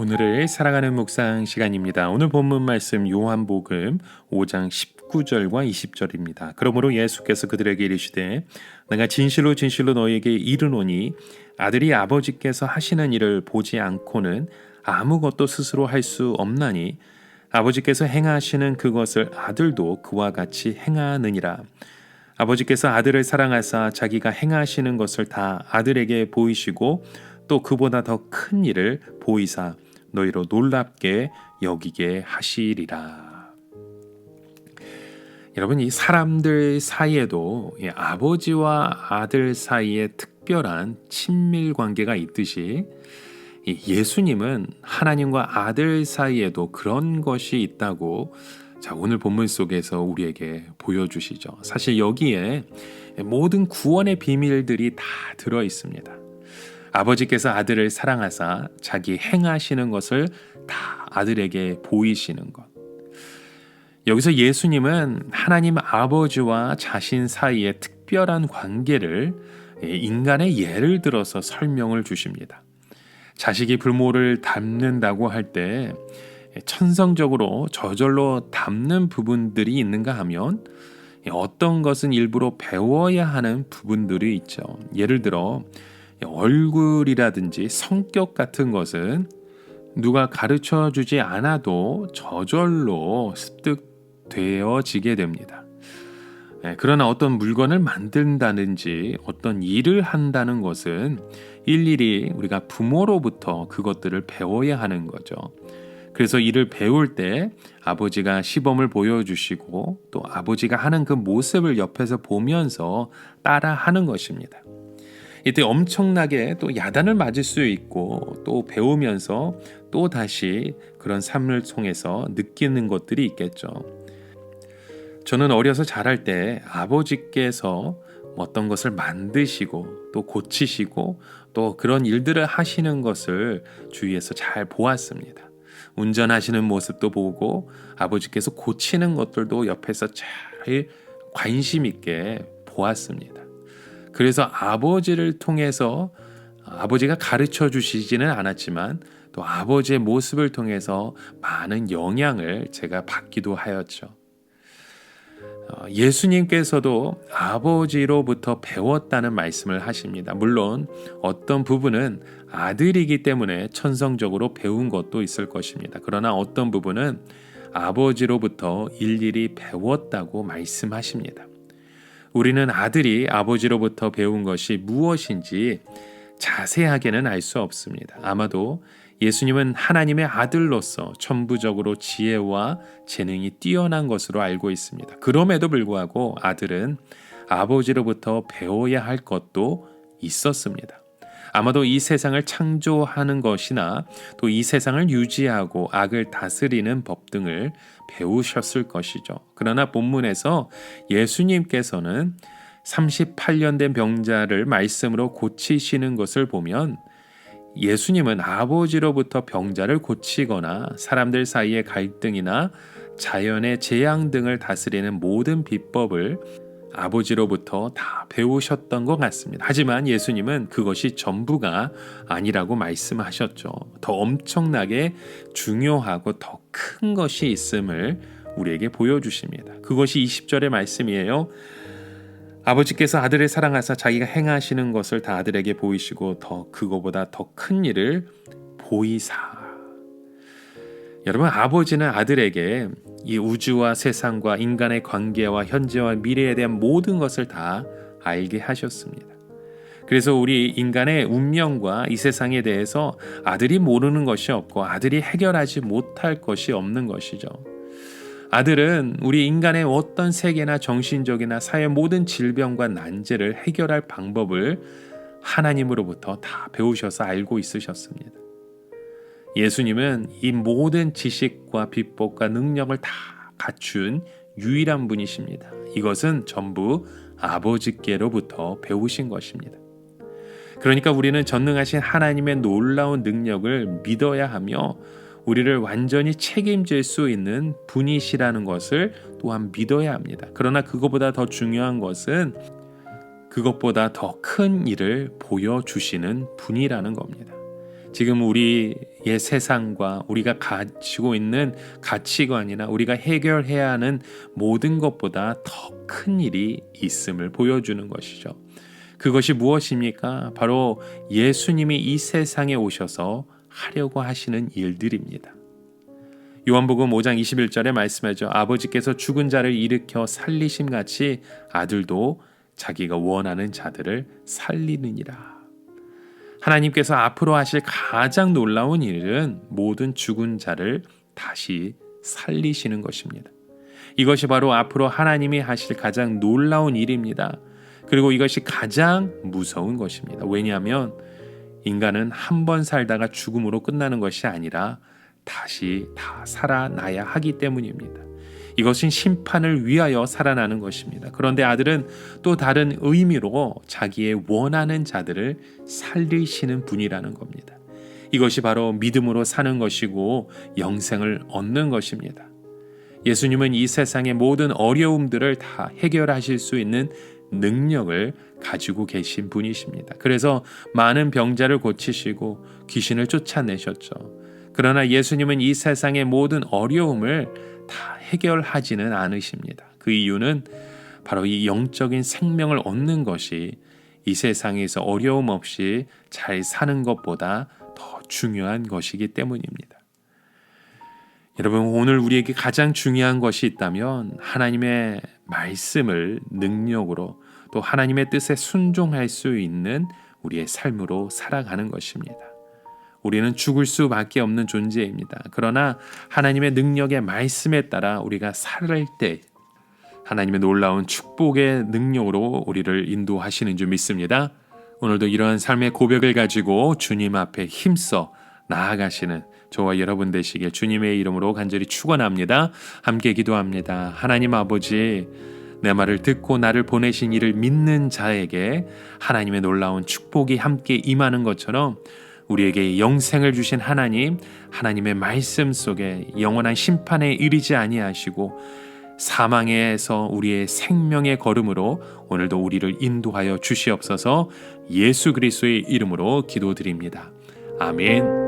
오늘을 사랑하는 묵상 시간입니다. 오늘 본문 말씀 요한복음 5장 19절과 20절입니다. 그러므로 예수께서 그들에게 이르시되 내가 진실로 진실로 너희에게 이르노니 아들이 아버지께서 하시는 일을 보지 않고는 아무것도 스스로 할 수 없나니 아버지께서 행하시는 그것을 아들도 그와 같이 행하느니라. 아버지께서 아들을 사랑하사 자기가 행하시는 것을 다 아들에게 보이시고 또 그보다 더 큰 일을 보이사 너희로 놀랍게 여기게 하시리라. 여러분 이 사람들 사이에도 이 아버지와 아들 사이에 특별한 친밀 관계가 있듯이 이 예수님은 하나님과 아들 사이에도 그런 것이 있다고 자 오늘 본문 속에서 우리에게 보여주시죠. 사실 여기에 모든 구원의 비밀들이 다 들어 있습니다. 아버지께서 아들을 사랑하사 자기 행하시는 것을 다 아들에게 보이시는 것. 여기서 예수님은 하나님 아버지와 자신 사이의 특별한 관계를 인간의 예를 들어서 설명을 주십니다. 자식이 불모를 닮는다고 할 때 천성적으로 저절로 닮는 부분들이 있는가 하면 어떤 것은 일부러 배워야 하는 부분들이 있죠. 예를 들어 얼굴이라든지 성격 같은 것은 누가 가르쳐 주지 않아도 저절로 습득되어지게 됩니다. 예, 그러나 어떤 물건을 만든다든지 어떤 일을 한다는 것은 일일이 우리가 부모로부터 그것들을 배워야 하는 거죠. 그래서 일을 배울 때 아버지가 시범을 보여주시고 또 아버지가 하는 그 모습을 옆에서 보면서 따라 하는 것입니다. 이때 엄청나게 또 야단을 맞을 수 있고 또 배우면서 또 다시 그런 삶을 통해서 느끼는 것들이 있겠죠. 저는 어려서 자랄 때 아버지께서 어떤 것을 만드시고 또 고치시고 또 그런 일들을 하시는 것을 주위에서 잘 보았습니다. 운전하시는 모습도 보고 아버지께서 고치는 것들도 옆에서 잘 관심 있게 보았습니다. 그래서 아버지를 통해서 아버지가 가르쳐 주시지는 않았지만 또 아버지의 모습을 통해서 많은 영향을 제가 받기도 하였죠. 어, 예수님께서도 아버지로부터 배웠다는 말씀을 하십니다. 물론 어떤 부분은 아들이기 때문에 천성적으로 배운 것도 있을 것입니다. 그러나 어떤 부분은 아버지로부터 일일이 배웠다고 말씀하십니다. 우리는 아들이 아버지로부터 배운 것이 무엇인지 자세하게는 알 수 없습니다. 아마도 예수님은 하나님의 아들로서 천부적으로 지혜와 재능이 뛰어난 것으로 알고 있습니다. 그럼에도 불구하고 아들은 아버지로부터 배워야 할 것도 있었습니다. 아마도 이 세상을 창조하는 것이나 또 이 세상을 유지하고 악을 다스리는 법 등을 배우셨을 것이죠. 그러나 본문에서 예수님께서는 38년 된 병자를 말씀으로 고치시는 것을 보면 예수님은 아버지로부터 병자를 고치거나 사람들 사이의 갈등이나 자연의 재앙 등을 다스리는 모든 비법을 아버지로부터 다 배우셨던 것 같습니다. 하지만 예수님은 그것이 전부가 아니라고 말씀하셨죠. 더 엄청나게 중요하고 더 큰 것이 있음을 우리에게 보여주십니다. 그것이 20절의 말씀이에요. 아버지께서 아들을 사랑하사 자기가 행하시는 것을 다 아들에게 보이시고 더 그거보다 더 큰 일을 보이사. 여러분 아버지는 아들에게 이 우주와 세상과 인간의 관계와 현재와 미래에 대한 모든 것을 다 알게 하셨습니다. 그래서 우리 인간의 운명과 이 세상에 대해서 아들이 모르는 것이 없고 아들이 해결하지 못할 것이 없는 것이죠. 아들은 우리 인간의 어떤 세계나 정신적이나 사회 모든 질병과 난제를 해결할 방법을 하나님으로부터 다 배우셔서 알고 있으셨습니다. 예수님은 이 모든 지식과 비법과 능력을 다 갖춘 유일한 분이십니다. 이것은 전부 아버지께로부터 배우신 것입니다. 그러니까 우리는 전능하신 하나님의 놀라운 능력을 믿어야 하며 우리를 완전히 책임질 수 있는 분이시라는 것을 또한 믿어야 합니다. 그러나 그것보다 더 중요한 것은 그것보다 더 큰 일을 보여주시는 분이라는 겁니다. 지금 우리의 세상과 우리가 가지고 있는 가치관이나 우리가 해결해야 하는 모든 것보다 더 큰 일이 있음을 보여주는 것이죠. 그것이 무엇입니까? 바로 예수님이 이 세상에 오셔서 하려고 하시는 일들입니다. 요한복음 5장 21절에 말씀하죠. 아버지께서 죽은 자를 일으켜 살리심 같이 아들도 자기가 원하는 자들을 살리느니라. 하나님께서 앞으로 하실 가장 놀라운 일은 모든 죽은 자를 다시 살리시는 것입니다. 이것이 바로 앞으로 하나님이 하실 가장 놀라운 일입니다. 그리고 이것이 가장 무서운 것입니다. 왜냐하면 인간은 한 번 살다가 죽음으로 끝나는 것이 아니라 다시 다 살아나야 하기 때문입니다. 이것은 심판을 위하여 살아나는 것입니다. 그런데 아들은 또 다른 의미로 자기의 원하는 자들을 살리시는 분이라는 겁니다. 이것이 바로 믿음으로 사는 것이고 영생을 얻는 것입니다. 예수님은 이 세상의 모든 어려움들을 다 해결하실 수 있는 능력을 가지고 계신 분이십니다. 그래서 많은 병자를 고치시고 귀신을 쫓아내셨죠. 그러나 예수님은 이 세상의 모든 어려움을 다 해결하지는 않으십니다. 그 이유는 바로 이 영적인 생명을 얻는 것이 이 세상에서 어려움 없이 잘 사는 것보다 더 중요한 것이기 때문입니다. 여러분, 오늘 우리에게 가장 중요한 것이 있다면 하나님의 말씀을 능력으로 또 하나님의 뜻에 순종할 수 있는 우리의 삶으로 살아가는 것입니다. 우리는 죽을 수밖에 없는 존재입니다. 그러나 하나님의 능력의 말씀에 따라 우리가 살때 하나님의 놀라운 축복의 능력으로 우리를 인도하시는 줄 믿습니다. 오늘도 이러한 삶의 고백을 가지고 주님 앞에 힘써 나아가시는 저와 여러분 되시길 주님의 이름으로 간절히 축원합니다. 함께 기도합니다. 하나님 아버지 내 말을 듣고 나를 보내신 이를 믿는 자에게 하나님의 놀라운 축복이 함께 임하는 것처럼 우리에게 영생을 주신 하나님, 하나님의 말씀 속에 영원한 심판에 이르지 아니하시고 사망에서 우리의 생명의 걸음으로 오늘도 우리를 인도하여 주시옵소서 예수 그리스도의 이름으로 기도드립니다. 아멘.